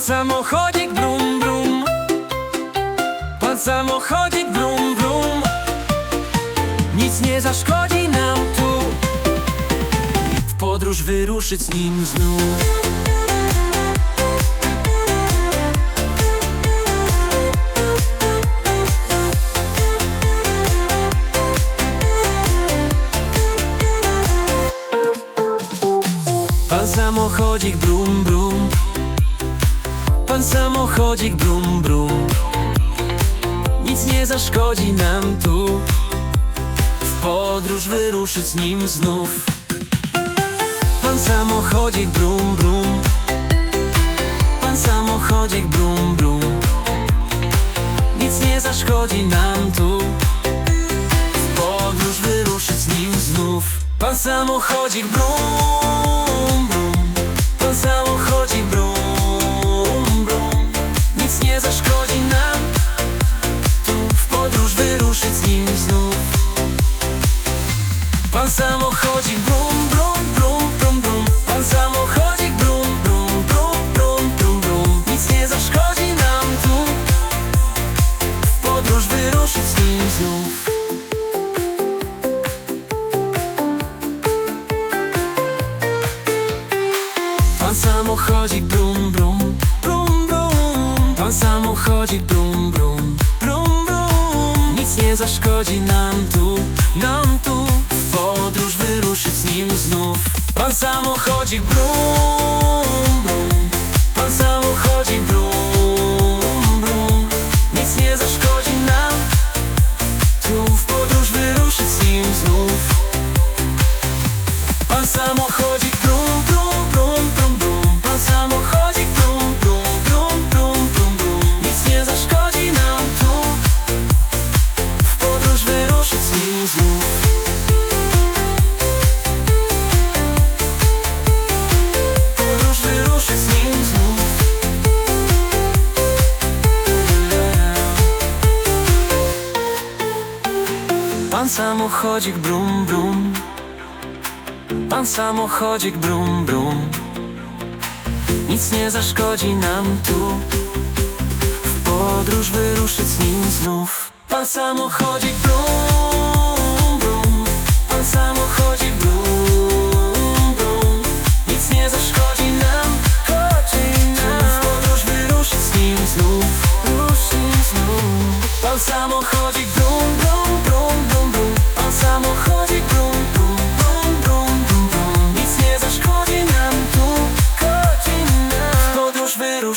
Pan samochodzik brum brum. Pan samochodzik brum brum. Nic nie zaszkodzi nam tu. W podróż wyruszyć z nim znów. Pan samochodzik brum brum samochodzik brum brum. Nic nie zaszkodzi nam tu. W podróż wyruszyć z nim znów. Pan samochodzik brum brum. Pan samochodzik brum brum. Nic nie zaszkodzi nam tu. W podróż wyruszyć z nim znów. Pan samochodzik brum brum. Pan samochodzik brum Pan samochodzik brum brum brum brum brum Pan samochodzik brum brum brum brum brum brum Nic nie zaszkodzi nam tu W podróż wyruszyć z nim znów Pan samochodzik brum brum brum brum Pan samochodzik brum brum brum brum Nic nie zaszkodzi nam tu, nam tu nim znów. Pan samochodzik brum samochodzik brum brum. Pan samochodzik brum brum. Nic nie zaszkodzi nam tu. W podróż wyruszyć z nim znów. Pan samochodzik brum brum. Pan samochodzik brum brum. Nic nie zaszkodzi nam. W podróż wyruszyć z nim znów. Ruszyć znów. Pan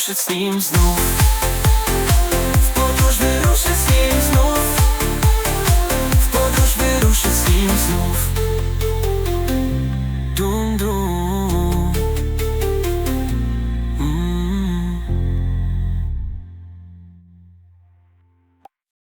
wyruszyć z nim znów. W podróż wyruszyć z nim znów.